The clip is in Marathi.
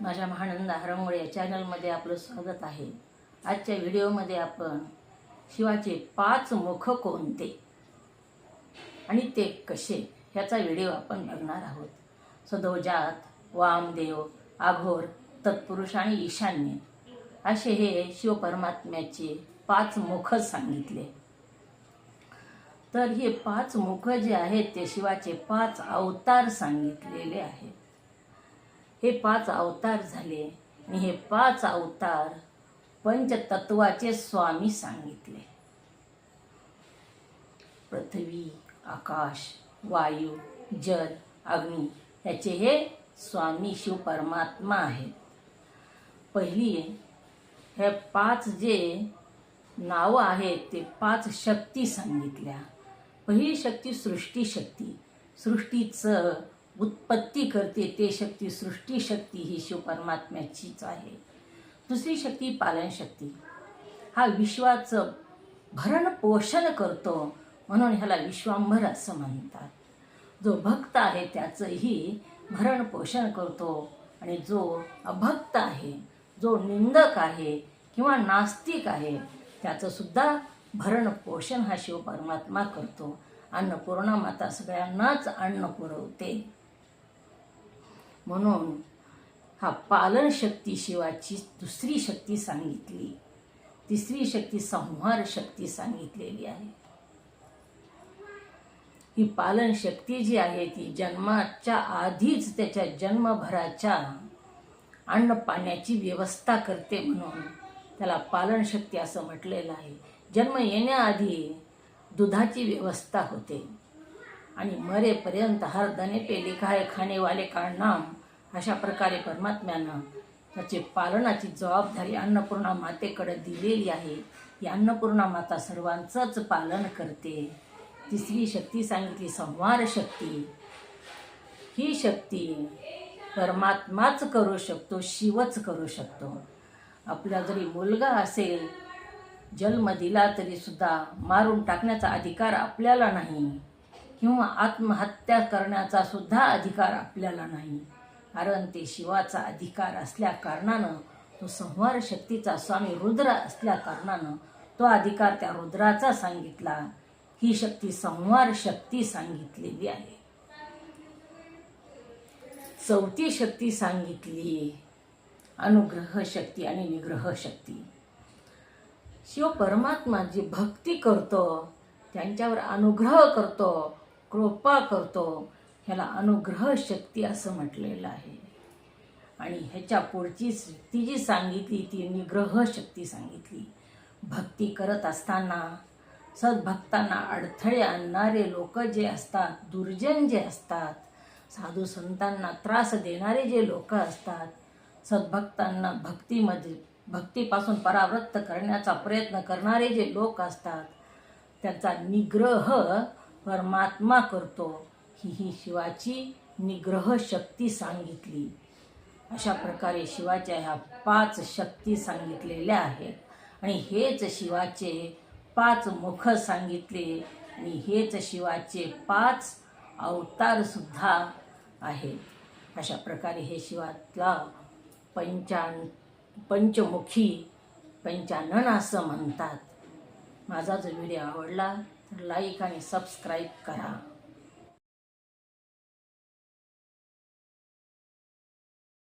माझ्या महानंद हरंगोळे या चॅनलमध्ये आपलं स्वागत आहे. आजच्या व्हिडिओमध्ये आपण शिवाचे पाच मुख कोणते आणि ते कसे ह्याचा व्हिडिओ आपण बघणार आहोत. सदोजात वामदेव आघोर तत्पुरुष आणि ईशान्य असे हे शिवपरमात्म्याचे पाच मुख सांगितले. तर हे पाच मुख जे आहेत ते शिवाचे पाच अवतार सांगितलेले आहेत. हे पाच अवतार झाले. आणि हे पाच अवतार पंचतत्वाचे स्वामी सांगितले. पृथ्वी आकाश वायू जल अग्नी याचे हे स्वामी शिव परमात्मा आहेत. पहिली हे पाच जे नावं आहेत ते पाच शक्ती सांगितल्या. पहिली शक्ती सृष्टी शक्ती. सृष्टीचं उत्पत्ती करते ते शक्ती सृष्टी शक्ती ही शिवपरमात्म्याचीच आहे. दुसरी शक्ती पालन शक्ती. हा विश्वाचं भरण पोषण करतो म्हणून ह्याला विश्वांभर असं म्हणतात. जो भक्त आहे त्याचंही भरण पोषण करतो आणि जो अभक्त आहे जो निंदक आहे किंवा नास्तिक आहे त्याचं सुद्धा भरण पोषण हा शिव परमात्मा करतो. अन्नपूर्णा माता सगळ्यांनाच अन्न पुरवते म्हणून हा पालन शक्ती शिवाची दुसरी शक्ती सांगितली. तिसरी शक्ती संहार शक्ती सांगितलेली आहे. ही पालन शक्ती जी आहे ती जन्माच्या आधीच त्याच्या जन्मभराच्या अन्न पाण्याची व्यवस्था करते म्हणून त्याला पालन शक्ती असं म्हटलेलं आहे. जन्म येण्याआधी दुधाची व्यवस्था होते. आणि मरेपर्यंत हरदने पेली पे लिखा है का नाम अशा प्रकारे परमात्म्यानं त्याचे पालनाची जबाबदारी अन्नपूर्णा मातेकडे दिलेली आहे. ही अन्नपूर्णा माता सर्वांचंच पालन करते. तिसरी शक्ती सांगितली संवार शक्ती. ही शक्ती परमात्माच करू शकतो शिवच करू शकतो. आपला जरी मुलगा असेल जन्म दिला तरी सुद्धा मारून टाकण्याचा अधिकार आपल्याला नाही. किंवा आत्महत्या करण्याचा सुद्धा अधिकार आपल्याला नाही. कारण ते शिवाचा अधिकार असल्या कारणानं तो संहार शक्तीचा स्वामी रुद्र असल्या कारणानं तो अधिकार त्या रुद्राचा सांगितला. ही शक्ती संहार शक्ती सांगितलेली आहे. चौथी शक्ती सांगितली अनुग्रह शक्ती आणि निग्रह शक्ती. शिव परमात्मा जी भक्ती करतो त्यांच्यावर अनुग्रह करतो कृपा करतो ह्याला अनुग्रह शक्ती असं म्हटलेलं आहे. आणि ह्याच्या पुढची ती जी सांगितली ती निग्रह शक्ती सांगितली. भक्ती करत असताना सद्भक्तांना अडथळे आणणारे लोक जे असतात दुर्जन जे असतात साधू संतांना त्रास देणारे जे लोक असतात सद्भक्तांना भक्तीमध्ये भक्तीपासून परावृत्त करण्याचा प्रयत्न करणारे जे लोक असतात त्यांचा निग्रह परमात्मा करतो. ही ही शिवाची निग्रह शक्ती सांगितली. अशा प्रकारे शिवाच्या ह्या पाच शक्ती सांगितलेल्या आहेत. आणि हेच शिवाचे पाच मुख सांगितले. आणि हेच शिवाचे पाच अवतारसुद्धा आहेत. अशा प्रकारे हे शिवातला पंचान पंचमुखी पंचानन असं म्हणतात. माझा जो व्हिडिओ आवडला लाईक आणि सबस्क्राईब करा.